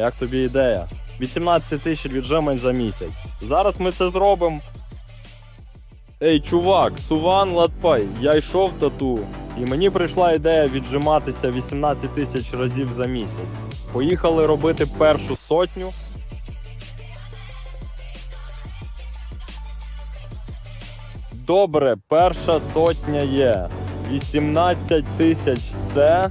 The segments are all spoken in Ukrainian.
Як тобі ідея? 18 тисяч віджимань за місяць. Зараз ми це зробимо. Ей, чувак, Суван Латпай, я йшов тату, і мені прийшла ідея віджиматися 18 тисяч разів за місяць. Поїхали робити першу сотню. Добре, перша сотня є. 18 тисяч це.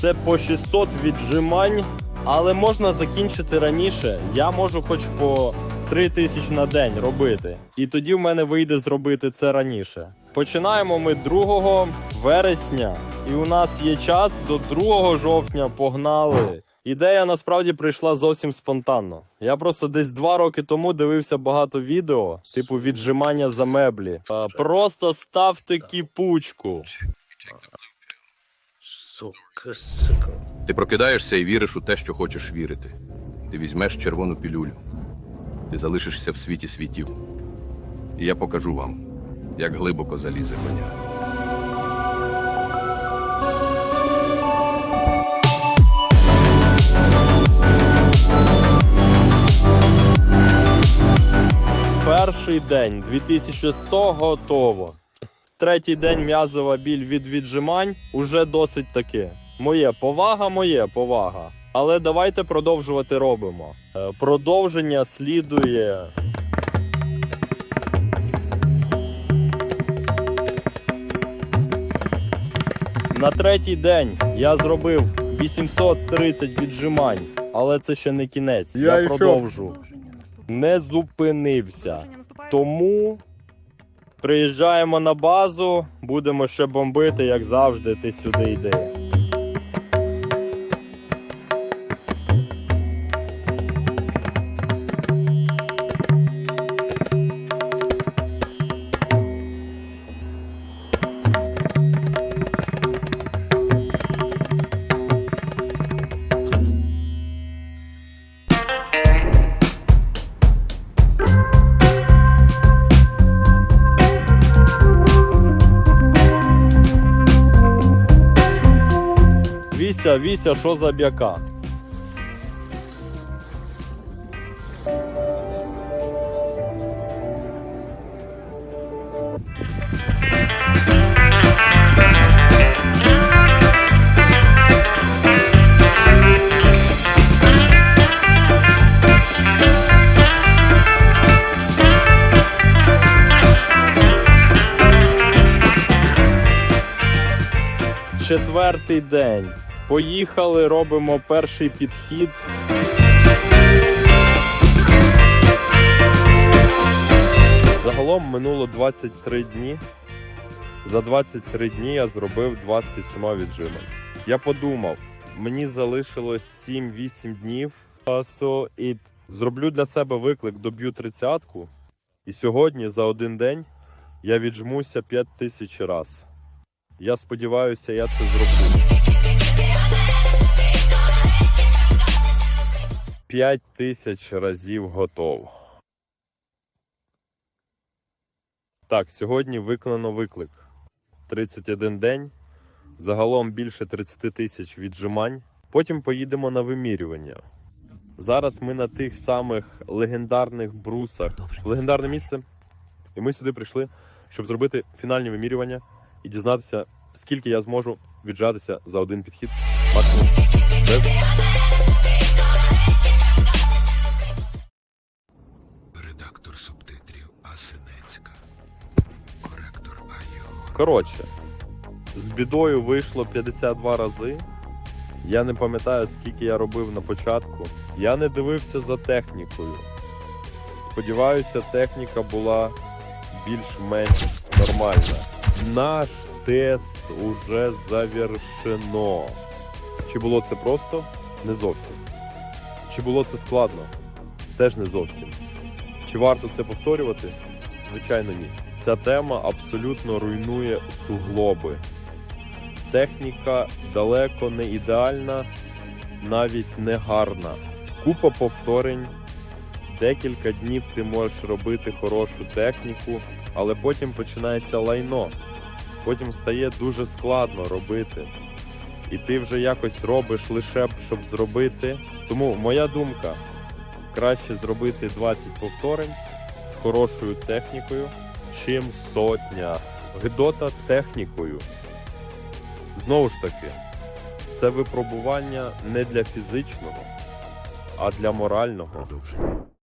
Це по 600 віджимань, але можна закінчити раніше. Я можу хоч по 3 тисячі на день робити. І тоді в мене вийде зробити це раніше. Починаємо ми 2 вересня, і у нас є час до 2 жовтня. Погнали. Ідея насправді прийшла зовсім спонтанно. Я просто десь два роки тому дивився багато відео, типу віджимання за меблі. Просто ставте кіпучку. Сука, сука. Ти прокидаєшся і віриш у те, що хочеш вірити. Ти візьмеш червону пілюлю. Ти залишишся в світі світів. І я покажу вам, як глибоко залізе коня. Перший день 2100 готово. Третій день м'язова біль від віджимань уже досить таки. Моє повага, моє повага. Але давайте продовжувати робимо. Е, Продовження слідує. На третій день я зробив 830 віджимань, але це ще не кінець. Я, Я продовжу. Не зупинився. Тому приїжджаємо на базу, будемо ще бомбити, як завжди, ти сюди йди. Віся, Віся, що за бяка? Четвертий день. Поїхали, робимо перший підхід. Загалом минуло 23 дні. За 23 дні я зробив 27 віджимань. Я подумав, мені залишилось 7-8 днів. So it. Зроблю для себе виклик, доб'ю тридцятку. І сьогодні за один день я віджмуся 5 тисяч раз. Я сподіваюся, я це зроблю. 5 тисяч разів готов. Так, сьогодні виконано виклик. 31 день. Загалом більше 30 тисяч віджимань. Потім поїдемо на вимірювання. Зараз ми на тих самих легендарних брусах. Легендарне місце. І ми сюди прийшли, щоб зробити фінальні вимірювання і дізнатися, скільки я зможу віджатися за один підхід. Максимум. Коротше, з бідою вийшло 52 рази. Я не пам'ятаю, скільки я робив на початку. Я не дивився за технікою. Сподіваюся, техніка була більш-менш нормальна. Наш тест уже завершено. Чи було це просто? Не зовсім. Чи було це складно? Теж не зовсім. Чи варто це повторювати? Звичайно, ні. Ця тема абсолютно руйнує суглоби. Техніка далеко не ідеальна, навіть не гарна. Купа повторень. Декілька днів ти можеш робити хорошу техніку, але потім починається лайно. Потім стає дуже складно робити. і ти вже якось робиш лише щоб зробити. Тому моя думка краще зробити 20 повторень з хорошою технікою, чим сотня. Гидота технікою. Знову ж таки, це випробування не для фізичного, а для морального. Продовження.